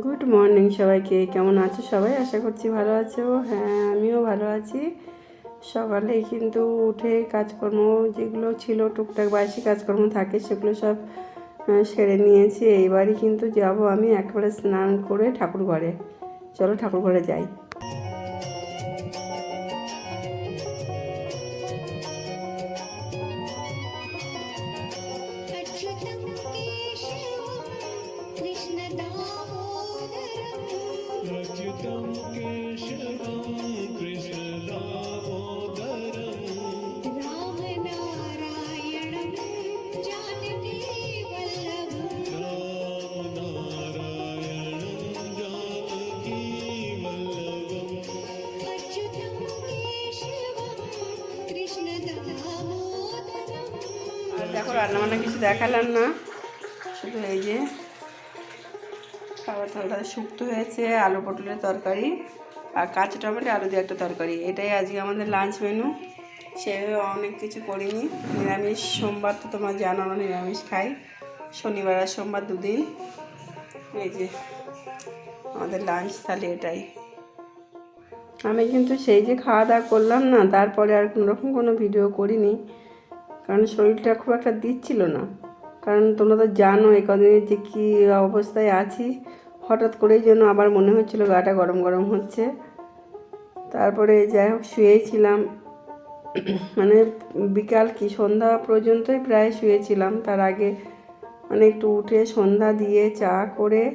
Good morning সবাইকে। কেমন আছো সবাই? আশা করছি ভালো আছো। হ্যাঁ আমিও ভালো আছি। সকালে কিন্তু উঠে কাজকর্ম যেগুলো ছিল, টুকটাক বাসি কাজকর্ম থাকে, সেগুলো সব সেরে নিয়েছি। এইবারই কিন্তু যাব আমি একবারে স্নান করে ঠাকুর ঘরে চলো ঠাকুর ঘরে যাই। রান্নাবান্না কিছু দেখালাম না। শুধু এই যে খাবার থালটা শুক্তো হয়েছে, আলু পটলের তরকারি আর কাঁচা টমেটো, আলু দিয়ে একটা তরকারি। এটাই আজকে আমাদের লাঞ্চ মেনু সেভাবে অনেক কিছু করিনি। নিরামিষ, সোমবার তো তোমার জানো আমরা নিরামিষ খাই। শনিবার আর সোমবার দুদিন। এই যে আমাদের লাঞ্চ তাহলে এটাই। আমি কিন্তু সেই যে খাওয়া দাওয়া করলাম না, তারপরে আর কোনো রকম কোনো ভিডিও করিনি। কারণ শরীরটা খুব একটা দিচ্ছিল না। কারণ তোমরা তো জানো এ কদিনে যে কী অবস্থায় আছি। হঠাৎ করেই যেন আবার মনে হচ্ছিল গাটা গরম গরম হচ্ছে। তারপরে যাই হোক, শুয়েছিলাম। মানে বিকাল কি, সন্ধ্যা পর্যন্তই প্রায় শুয়েছিলাম। তার আগে মানে একটু উঠে সন্ধ্যা দিয়ে চা করে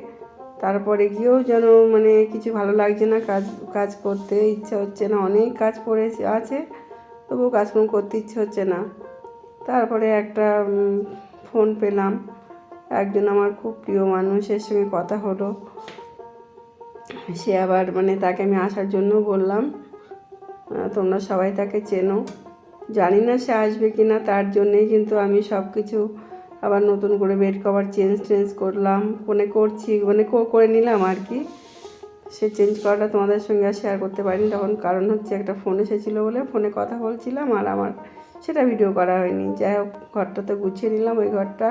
তারপরে গিয়েও যেন মানে কিছু ভালো লাগছে না কাজ কাজ করতে ইচ্ছা হচ্ছে না। অনেক কাজ পড়ে আছে। তবুও কাজকর্ম করতে ইচ্ছে হচ্ছে না। তারপরে একটা ফোন পেলাম। একজন আমার খুব প্রিয় মানুষের সঙ্গে কথা হলো। সে আবার মানে তাকে আমি আসার জন্য বললাম তোমরা সবাই তাকে চেনো। জানি না সে আসবে কি না তার জন্যেই কিন্তু আমি সব কিছু আবার নতুন করে বেড কভার চেঞ্জ টেঞ্জ করলাম, ফোনে করছি মানে করে নিলাম আর কি। সে চেঞ্জ করাটা তোমাদের সঙ্গে আর শেয়ার করতে পারিনি, তখন কারণ হচ্ছে একটা ফোন এসেছিল বলে ফোনে কথা বলছিলাম আর আমার সেটা ভিডিও করা হয়নি। যাই হোক ঘরটাতে গুছিয়ে নিলাম ওই ঘরটা।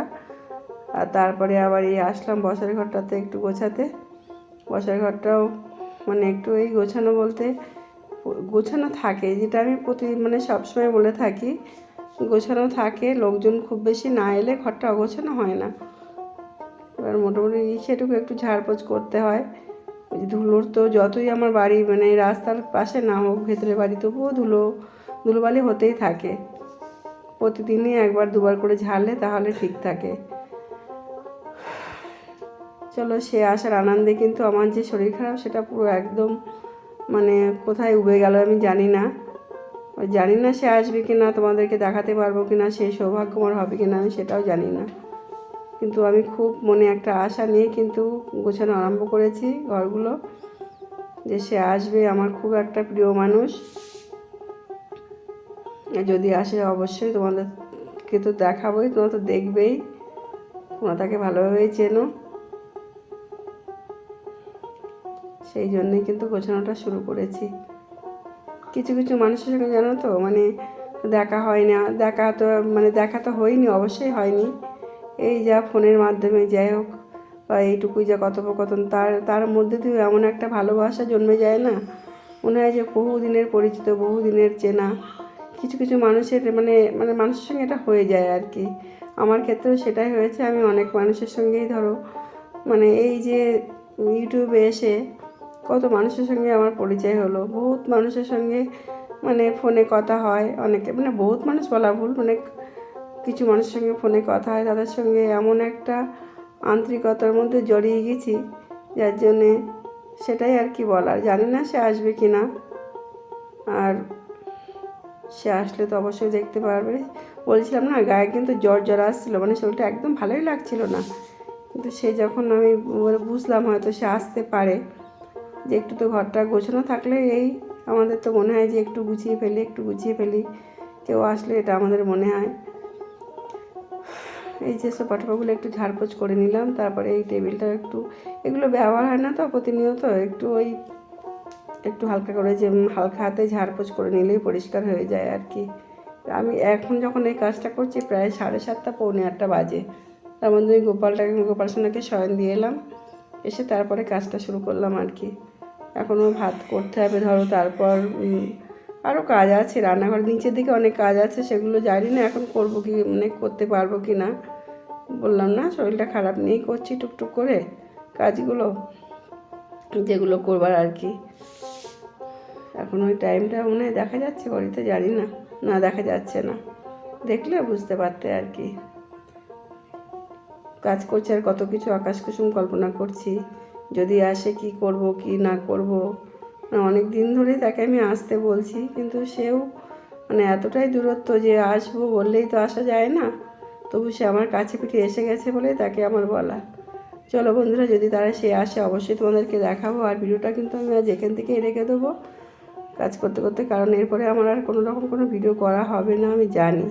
আর তারপরে আবার এই আসলাম বসার ঘরটাতে একটু গোছাতে। বসার ঘরটাও মানে একটু এই গোছানো বলতে গোছানো থাকে, যেটা আমি প্রতি মানে সবসময় বলে থাকি। গোছানো থাকে, লোকজন খুব বেশি না এলে ঘরটা অগোছানো হয় না। এবার মোটামুটি সেটুকু একটু ঝাড়পোছ করতে হয়। ধুলোর তো যতই আমার বাড়ি মানে রাস্তার পাশে না হোক ভেতরে বাড়ি তবুও ধুলো, ধুলোবালি হতেই থাকে। প্রতিদিনই একবার দুবার করে ঝাড়লে তাহলে ঠিক থাকে। চলো, সে আসার আনন্দে কিন্তু আমার যে শরীর খারাপ সেটা পুরো একদম মানে কোথায় উবে গেল আমি জানি না। জানি না সে আসবে কি না তোমাদেরকে দেখাতে পারব কি না সে সৌভাগ্য আমার হবে কি না আমি সেটাও জানি না। কিন্তু আমি খুব মনে একটা আশা নিয়ে কিন্তু গোছানো আরম্ভ করেছি ঘরগুলো, যে সে আসবে আমার খুব একটা প্রিয় মানুষ। যদি আসে, অবশ্যই তোমাদেরকে তো দেখাবোই, তোমরা তো দেখবেই। তোমরা তাকে ভালোভাবেই চেনো। সেই জন্যই কিন্তু গোছানোটা শুরু করেছি। কিছু কিছু মানুষের সঙ্গে জানো তো মানে দেখা হয় না, দেখা তো মানে দেখা তো হয়নি, অবশ্যই হয়নি। এই যা ফোনের মাধ্যমে, যাই হোক, বা এইটুকুই যা কথোপকথন, তার তার মধ্যে দিয়েও এমন একটা ভালোবাসা জন্মে যায় না। মনে হয় যে বহু দিনের পরিচিত বহু দিনের চেনা। কিছু কিছু মানুষের মানে মানে মানুষের সঙ্গে এটা হয়ে যায় আর কি। আমার ক্ষেত্রেও সেটাই হয়েছে। আমি অনেক মানুষের সঙ্গেই ধরো মানে এই যে ইউটিউবে এসে কত মানুষের সঙ্গে আমার পরিচয় হলো। বহুত মানুষের সঙ্গে মানে ফোনে কথা হয়। অনেকে মানে বহুত মানুষ বলা ভুল। মানে কিছু মানুষের সঙ্গে ফোনে কথা হয়। তাদের সঙ্গে এমন একটা আন্তরিকতার মধ্যে জড়িয়ে গেছি, যার জন্যে সেটাই আর কি বলার। জানি না সে আসবে কি না আর সে আসলে তো অবশ্যই দেখতে পারবে। বলছিলাম না গায়ে কিন্তু জ্বর জ্বর আসছিল মানে শরীরটা একদম ভালোই লাগছিল না। কিন্তু সে যখন আমি বুঝলাম হয়তো সে আসতে পারে, যে একটু তো ঘরটা গোছানো থাকলে এই আমাদের তো মনে হয় যে একটু গুছিয়ে ফেলি, একটু গুছিয়ে ফেলি। কেউ আসলে এটা আমাদের মনে হয়। এই যে সব টোপাগুলো একটু ঝাড়পোছ করে নিলাম, তারপরে এই টেবিলটা একটু, এগুলো ব্যবহার হয় না তো প্রতিনিয়ত, একটু ওই একটু হালকা করে যে হালকা হাতে ঝাড়পোছ করে নিলেই পরিষ্কার হয়ে যায় আর কি। আমি এখন যখন এই কাজটা করছি প্রায় সাড়ে সাতটা, পৌনে আটটা বাজে। তার মধ্যে আমি গোপালটাকে, গোপাল সোনাকে শয়ন দিয়ে এলাম। এসে তারপরে কাজটা শুরু করলাম আর কি। এখনও ভাত করতে হবে, ধরো তারপর আরও কাজ আছে। রান্নাঘর নিচের দিকে অনেক কাজ আছে, সেগুলো জানি না এখন করব কি মানে করতে পারব কি না। বললাম, না, শরীরটা খারাপ নিয়েই করছি টুকটুক করে কাজগুলো, যেগুলো করবার আর কি। এখন ওই টাইমটা মনে দেখা যাচ্ছে ঘড়িতে জানি না। না, দেখা যাচ্ছে না। দেখলে বুঝতে পারতে আর কি। কাজ করছি আর কত কিছু আকাশ কুসুম কল্পনা করছি। যদি আসে কি করব, কি না করব। অনেক দিন ধরেই তাকে আমি আসতে বলছি, কিন্তু সেও মানে এতটাই দূরত্ব যে আসব বললেই তো আসা যায় না। তবু সে আমার কাছে পিঠে এসে গেছে বলে তাকে আমার বলা। চলো বন্ধুরা, যদি তারা সে আসে, অবশ্যই তোমাদেরকে দেখাবো। আর ভিডিওটা কিন্তু আমি আজ এখান থেকেই রেখে দেবো। কাজ করতে করতে, কারণ এরপরে আমার আর কোনো রকম কোনো ভিডিও করা হবে না, আমি জানি।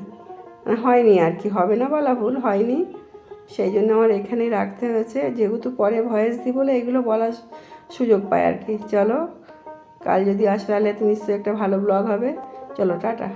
মানে হয়নি আর কি, হবে না বলা ভুল, হয়নি। সেই জন্য আমার এখানেই রাখতে হয়েছে, যেহেতু পরে ভয়েস দিই বলে এগুলো বলার সুযোগ পায় আর কি। চলো, কাল যদি আসলে তুমি নিশ্চয়ই একটা ভালো ব্লগ হবে। চলো, টাটা।